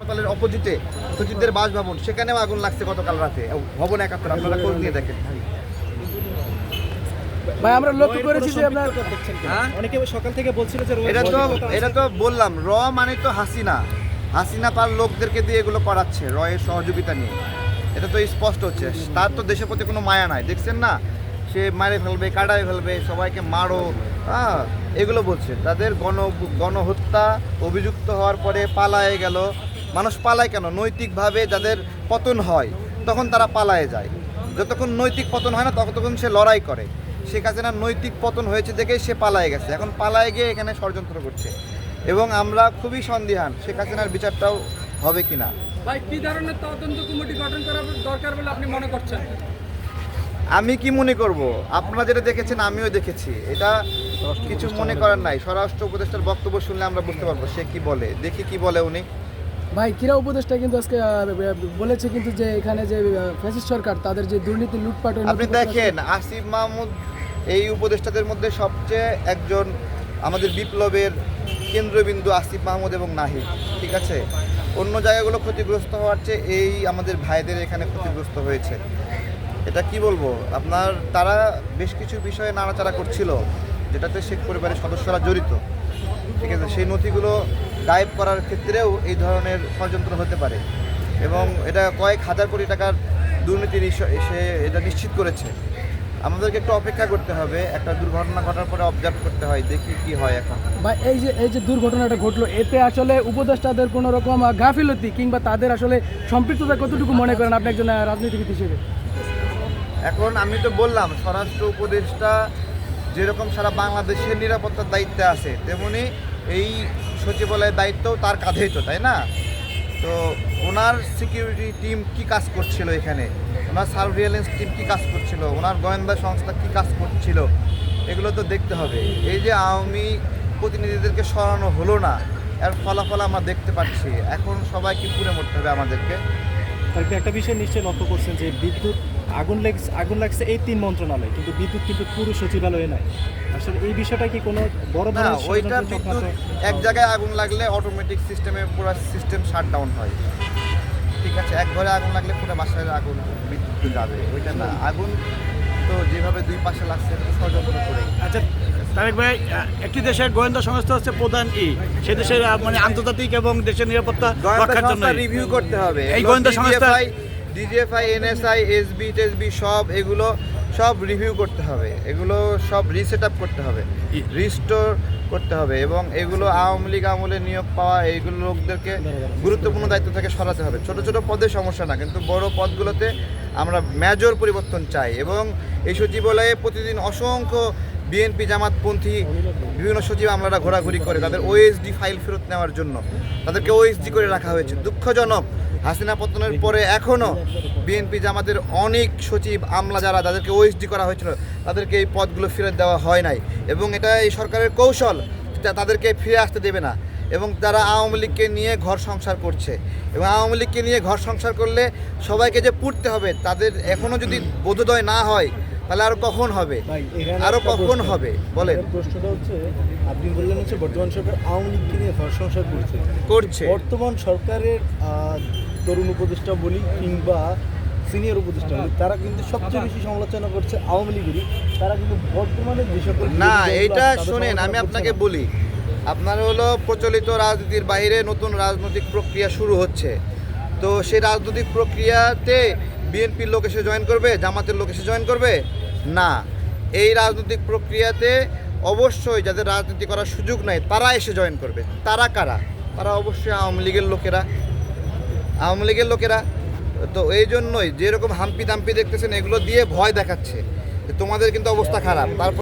হাসপাতালের অপোজিটে সচিবদের বাসভবন সেখানেও আগুন লাগছে গতকাল রাতে। ভবন একাত্তর আপনারা খোঁজ নিয়ে দেখেন? ভাই আমরা লক্ষ্য করেছি যে আপনার হ্যাঁ? অনেকে সকাল থেকে বলছিল যে এটা তো এটা তো বললাম র মানে তো হাসিনা। হাসিনা তার লোকদেরকে দিয়ে এগুলো করাচ্ছে র সহযোগিতা নিয়ে। এটা তো স্পষ্ট হচ্ছে। তার তো দেশের প্রতি কোনো মায়া নাই। দেখছেন না? সে মারে ফেলবে কাটায় ফেলবে সবাইকে মারো হ্যাঁ এগুলো বলছে। তাদের গণ গণহত্যা অভিযুক্ত হওয়ার পরে পালায়ে গেল। মানুষ পালায় কেন? নৈতিকভাবে যাদের পতন হয় তখন তারা পালায়ে যায়। যতক্ষণ নৈতিক পতন হয় না ততক্ষণ সে লড়াই করে। শেখ হাসিনার নৈতিক পতন হয়েছে দেখেই সে পালায়ে গেছে। এখন পালায় গিয়ে এখানে ষড়যন্ত্র করছে। এবং আমরা খুবই সন্দিহান শেখ হাসিনার বিচারটাও হবে ভাই কি ধরনের তদন্ত কমিটি গঠন করা দরকার বলে আপনি মনে করছেন? আমি কি মনে করব? আপনারা যেটা দেখেছেন আমিও দেখেছি। এটা কিছু মনে করার নাই। স্বরাষ্ট্র উপদেষ্টার বক্তব্য শুনলে আমরা বুঝতে পারব সে কি বলে। দেখি কি বলে উনি। ভাই ক্রীড়া উপদেষ্টা কিন্তু আজকে বলেছে কিন্তু যে এখানে যে ফ্যাসিস্ট সরকার তাদের যে দুর্নীতি লুটপাট আপনি দেখেন আসিফ মাহমুদ এই উপদেষ্টাদের মধ্যে সবচেয়ে একজন আমাদের বিপ্লবের কেন্দ্রবিন্দু আসিফ মাহমুদ এবং নাহিদ ঠিক আছে? অন্য জায়গাগুলো ক্ষতিগ্রস্ত হওয়ার চেয়ে এই আমাদের ভাইদের এখানে ক্ষতিগ্রস্ত হয়েছে। এটা কি বলব? আপনার তারা বেশ কিছু বিষয়ে নাড়াচাড়া করছিল। যেটাতে শেখ পরিবারের সদস্যরা জড়িত। ঠিক আছে সেই নথিগুলো গায়েব করার ক্ষেত্রেও এই ধরনের ষড়যন্ত্র হতে পারে। এবং এটা কয়েক হাজার কোটি টাকার দুর্নীতির ইস্যু- সে এটা নিশ্চিত করেছে। আমাদেরকে একটু অপেক্ষা করতে হবে একটা দুর্ঘটনা ঘটার পরে অবজার্ভ করতে হয় দেখি কি হয় এখন। বা এই যে এই যে দুর্ঘটনাটা ঘটলো এতে আসলে উপদেষ্টাদের কোনো রকম গাফিলতি কিংবা তাদের আসলে সম্পৃক্ততা কতটুকু মনে করেন আপনি একজন রাজনীতিবিদ হিসেবে? এখন আমি তো বললাম স্বরাষ্ট্র উপদেষ্টা যেরকম সারা বাংলাদেশের নিরাপত্তার দায়িত্বে আছে, তেমনি এই সচিবালয়ের দায়িত্বও তার কাঁধেই তো, তাই না? তো ওনার সিকিউরিটি টিম কি কাজ করছিল এখানে? ওনার সার্ভিলেন্স টিম কি কাজ করছিল? ওনার গোয়েন্দা সংস্থা কি কাজ করছিল? এগুলো তো দেখতে হবে। এই যে আওয়ামী প্রতিনিধিদেরকে সরানো হলো না, এর ফলাফল আমরা দেখতে পাচ্ছি। এখন সবাইকে পুরে মরতে হবে আমাদেরকে। একটা বিষয় নিশ্চয়ই লক্ষ্য করছেন যে বিদ্যুৎ আগুন লাগছে আগুন লাগছে এই তিন মন্ত্রণালয় কিন্তু বিদ্যুৎ কিন্তু পুরো সচিবালয়ে নাই। আসলে এই বিষয়টা কি কোনো বড় না ধরনের ওইটা বিদ্যুৎ এক জায়গায় আগুন লাগলে অটোমেটিক সিস্টেমে পুরো সিস্টেম শাট ডাউন হয়। ঠিক আছে এক ঘরে আগুন লাগলে পুরো বাসায় আগুন বিদ্যুৎ যাবে ওইটা না। আগুন তো যেভাবে দুই পাশে লাগছে ষড়যন্ত্র করে আচ্ছা তারেক ভাই একটি দেশের গোয়েন্দা সংস্থা হচ্ছে প্রধান ই। সে দেশের মানে আন্তর্জাতিক এবং দেশের নিরাপত্তা রক্ষার জন্য রিভিউ করতে হবে। এই গোয়েন্দা সংস্থা ডিজিএফআই এনএসআই এসবি টেসবি সব এগুলো সব রিভিউ করতে হবে। এগুলো সব রিসেট আপ করতে হবে। রিস্টোর করতে হবে এবং এগুলো আওয়ামী লীগ আমলে নিয়োগ পাওয়া এইগুলো লোকদেরকে গুরুত্বপূর্ণ দায়িত্ব থেকে সরাতে হবে। ছোট ছোট পদে সমস্যা না কিন্তু বড় পদগুলোতে আমরা মেজর পরিবর্তন চাই এবং এই সচিবালয়ে প্রতিদিন অসংখ্য বিএনপি জামাতপন্থী বিভিন্ন সচিব আমলারা ঘোরাঘুরি করে তাদের ওএসডি ফাইল ফেরত নেওয়ার জন্য। তাদেরকে ওএসডি করে রাখা হয়েছে। দুঃখজনক হাসিনা পতনের পরে এখনও বিএনপি জামাতের অনেক সচিব আমলা যারা তাদেরকে ওএসডি করা হয়েছিল তাদেরকে এই পদগুলো ফেরত দেওয়া হয় নাই। এবং এটা এই সরকারের কৌশল তাদেরকে ফিরে আসতে দেবে না। এবং তারা আওয়ামী লীগকে নিয়ে ঘর সংসার করছে। এবং আওয়ামী লীগকে নিয়ে ঘর সংসার করলে সবাইকে যে পুড়তে হবে তাদের এখনও যদি বোধোদয় না হয় তাহলে আরও কখন হবে? আরও কখন হবে? বলেন। প্রশ্নটা হচ্ছে আপনি বললেন হচ্ছে বর্তমান সরকার আওয়ামী লীগকে নিয়ে ঘর সংসার করছে। করছে। বর্তমান সরকারের তরুণ উপদেষ্টা বলি কিংবা সিনিয়র উপদেষ্টা বলি তারা কিন্তু সবচেয়ে বেশি সমালোচনা করছে আওয়ামী লীগেরই। তারা কিন্তু বর্তমানে যে সকল না তাদের শোনেন আমি আপনাকে বলি আপনার হলো প্রচলিত রাজনীতির বাইরে নতুন রাজনৈতিক প্রক্রিয়া শুরু হচ্ছে। তো সেই রাজনৈতিক প্রক্রিয়াতে বিএনপির লোক এসে জয়েন করবে জামাতের লোক এসে জয়েন করবে? না এই রাজনৈতিক প্রক্রিয়াতে অবশ্যই যাদের রাজনীতি করার সুযোগ নাই তারা এসে জয়েন করবে। তারা কারা? তারা অবশ্যই আওয়ামী লীগের লোকেরা। আওয়ামী লীগের লোকেরা, তো এই জন্যই যেরকম হাম্পি দাম্পি দেখতেছেন, এগুলো দিয়ে ভয় দেখাচ্ছে তোমাদের কিন্তু অবস্থা খারাপ। তারপর